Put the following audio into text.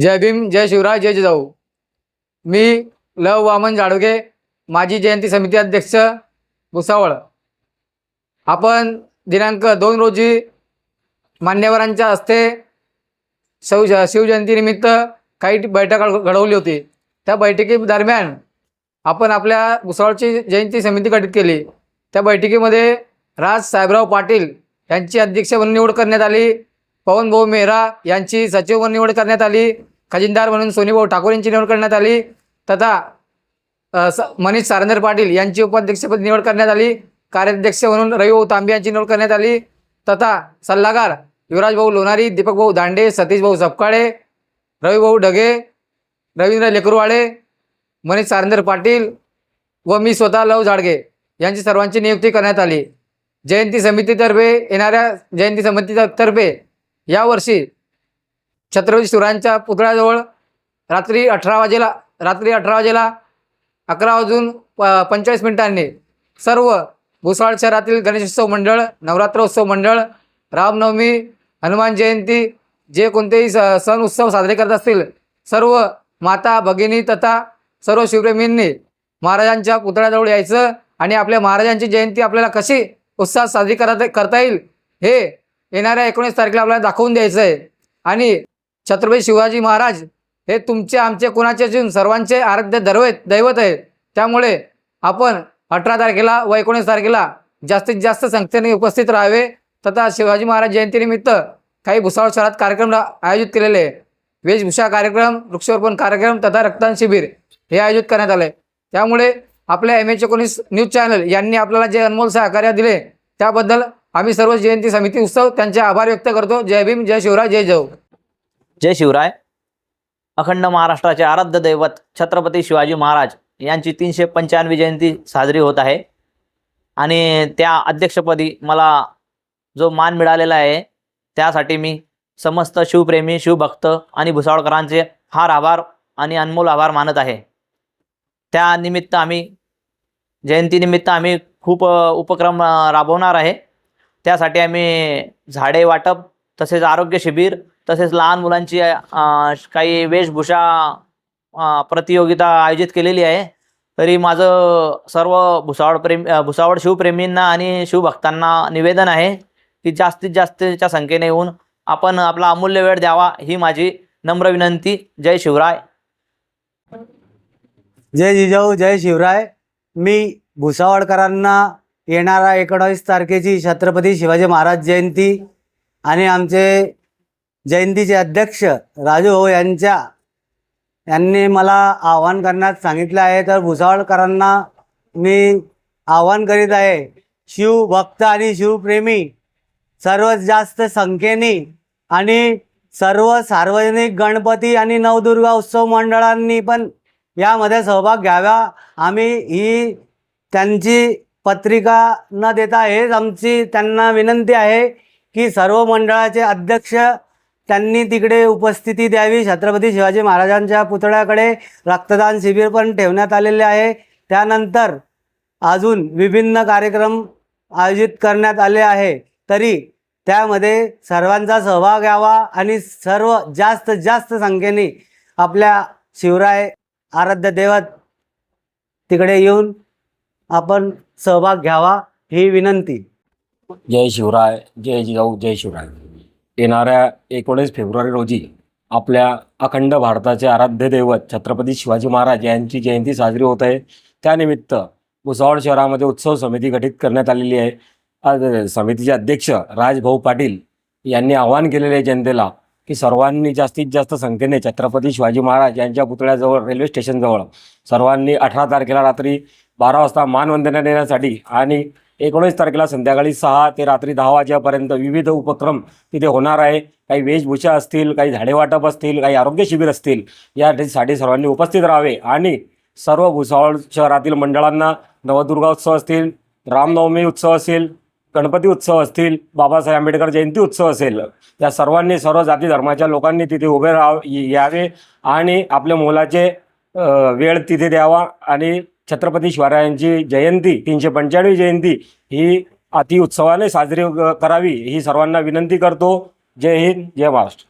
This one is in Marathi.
जय भीम जय शिवराय जय जिजाऊ. मी लव वामन जाडगे माजी जयंती समिती अध्यक्ष भुसावळ. आपण दिनांक दोन रोजी मान्यवरांच्या हस्ते शिव शिवजयंतीनिमित्त काही बैठक घडवली होती. त्या बैठकीदरम्यान आपण आपल्या भुसावळची जयंती समिती गठीत केली. त्या बैठकीमध्ये राज साहेबराव पाटील यांची अध्यक्ष म्हणून निवड करण्यात आली. पवनभाऊ मेहरा यांची सचिव म्हणून निवड करण्यात आली. खजिनदार म्हणून सोनीभाऊ ठाकूर यांची निवड करण्यात आली. तथा स मनीष सारंदर पाटील यांची उपाध्यक्षपदी निवड करण्यात आली. कार्याध्यक्ष म्हणून रविभाऊ तांबे यांची निवड करण्यात आली. तथा सल्लागार युवराजभाऊ लोणारी दीपकभाऊ दांडे सतीशभाऊ सपकाळे रविभाऊ ढगे रवींद्र लेकरवाळे मनीष सारंदर पाटील व मी स्वतः लव जाडगे यांची सर्वांची नियुक्ती करण्यात आली. जयंती समितीतर्फे येणाऱ्या जयंती समितीतर्फे यावर्षी छत्रपती शिवरायांच्या पुतळ्याजवळ रात्री अठरा वाजेला रात्री अठरा वाजेला अकरा वाजून प पंचेचाळीस मिनिटांनी सर्व भुसावळ शहरातील गणेशोत्सव मंडळ नवरात्रोत्सव मंडळ रामनवमी हनुमान जयंती जे कोणतेही स सण उत्सव साजरे करत असतील सर्व माता भगिनी तथा सर्व शिवप्रेमींनी महाराजांच्या पुतळ्याजवळ यायचं आणि आपल्या महाराजांची जयंती आपल्याला कशी उत्साहात साजरी करता करता येईल हे येणाऱ्या एकोणीस तारखेला आपल्याला दाखवून द्यायचं आहे आणि छत्रपती शिवाजी महाराज हे तुमचे आमचे कुणाचे असून सर्वांचे आराध्य दरवत दैवत आहे. त्यामुळे आपण अठरा तारखेला व एकोणीस तारखेला जास्तीत जास्त संख्येने उपस्थित राहावे. तथा शिवाजी महाराज जयंतीनिमित्त काही भुसावळ शहरात कार्यक्रम आयोजित केलेले आहे. वेशभूषा कार्यक्रम वृक्षारोपण कार्यक्रम तथा रक्तदान शिबिर हे आयोजित करण्यात आले. त्यामुळे आपल्या एम एच एकोणीस न्यूज चॅनल यांनी आपल्याला जे अनमोल सहकार्य दिले त्याबद्दल आम्ही सर्व जयंती समिती उत्सव त्यांचे आभार व्यक्त करतो. जय भीम जय शिवराय जय जय जय शिवराय. अखंड महाराष्ट्राचे आराध्य दैवत छत्रपती शिवाजी महाराज यांची तीनशे पंच्याण्णवी जयंती साजरी होत आहे. आणि त्या अध्यक्षपदी मला जो मान मिळालेला आहे त्यासाठी मी समस्त शिवप्रेमी शिवभक्त आणि भुसावळकरांचे फार आभार आणि अनमोल आभार मानत आहे. त्या निमित्त आम्ही जयंतीनिमित्त आम्ही खूप उपक्रम राबवणार आहे. त्यासाठी आम्ही झाडे वाटप तसेच आरोग्य शिबिर तसेच लहान मुलांची काही वेशभूषा प्रतियोगिता आयोजित केलेली आहे. तरी माझं सर्व भुसावळ प्रेम भुसावळ शिवप्रेमींना आणि शिवभक्तांना निवेदन आहे की जास्तीत जास्तच्या संख्येने येऊन आपण आपला अमूल्य वेळ द्यावा ही माझी नम्र विनंती. जय शिवराय. जय जिजाऊ जय शिवराय. मी भुसावळकरांना येणारा एकोणावीस तारखेची छत्रपती शिवाजी महाराज जयंती आणि आमचे जयंतीचे अध्यक्ष राजू हो यांच्या यांनी मला आवाहन करण्यास सांगितलं आहे. तर भुसावळकरांना मी आवाहन करीत आहे. शिवभक्त आणि शिवप्रेमी सर्वात जास्त संख्येने आणि सर्व सार्वजनिक गणपती आणि नवदुर्गा उत्सव मंडळांनी पण यामध्ये सहभाग घ्यावा. आम्ही ही त्यांची पत्रिका न देता हेच आमची त्यांना विनंती आहे की सर्व मंडळाचे अध्यक्ष त्यांनी तिकडे उपस्थिती द्यावी. छत्रपती शिवाजी महाराजांच्या पुतळ्याकडे रक्तदान शिबिर पण ठेवण्यात आलेले आहे. त्यानंतर अजून विभिन्न कार्यक्रम आयोजित करण्यात आले आहे. तरी त्यामध्ये सर्वांचा सहभाग यावा आणि सर्व जास्त जास्त संख्येने आपल्या शिवराय आराध्य देवत तिकडे येऊन आपण सहभाग घ्यावा ही विनंती. जय शिवराय जय जिजाऊ जय शिवराय. येणाऱ्या एकोणीस फेब्रुवारी रोजी आपल्या अखंड भारताचे आराध्य दैवत छत्रपती शिवाजी महाराज यांची जयंती साजरी होत आहे. त्यानिमित्त भुसावळ शहरामध्ये उत्सव समिती गठीत करण्यात आलेली आहे. आज समितीचे अध्यक्ष राजभाऊ पाटील यांनी आवाहन केलेले आहे जनतेला की सर्वांनी जास्तीत जास्त संख्येने छत्रपती शिवाजी महाराज यांच्या पुतळ्याजवळ रेल्वे स्टेशनजवळ सर्वांनी अठरा तारखेला रात्री बारा वाजता मानवंदना देण्यासाठी आणि एकोणीस तारखेला संध्याकाळी सहा ते रात्री दहा वाजेपर्यंत विविध उपक्रम तिथे होणार आहे. काही वेशभूषा असतील काही झाडे वाटप असतील काही आरोग्य शिबिर असतील यासाठी सर्वांनी उपस्थित राहावे. आणि सर्व भुसावळ शहरातील मंडळांना नवदुर्गा उत्सव असतील रामनवमी उत्सव असेल गणपती उत्सव असतील बाबासाहेब आंबेडकर जयंती उत्सव असेल या सर्वांनी सर्व जाती धर्माच्या लोकांनी तिथे उभे राहा यावे आणि आपल्या मुलाचे वेळ तिथे द्यावा. आणि छत्रपती शिवरायांची जयंती तीनशे पंच्याण्णवी जयंती ही अति उत्सवाने साजरी करावी ही सर्वांना विनंती करतो. जय हिंद जय महाराष्ट्र.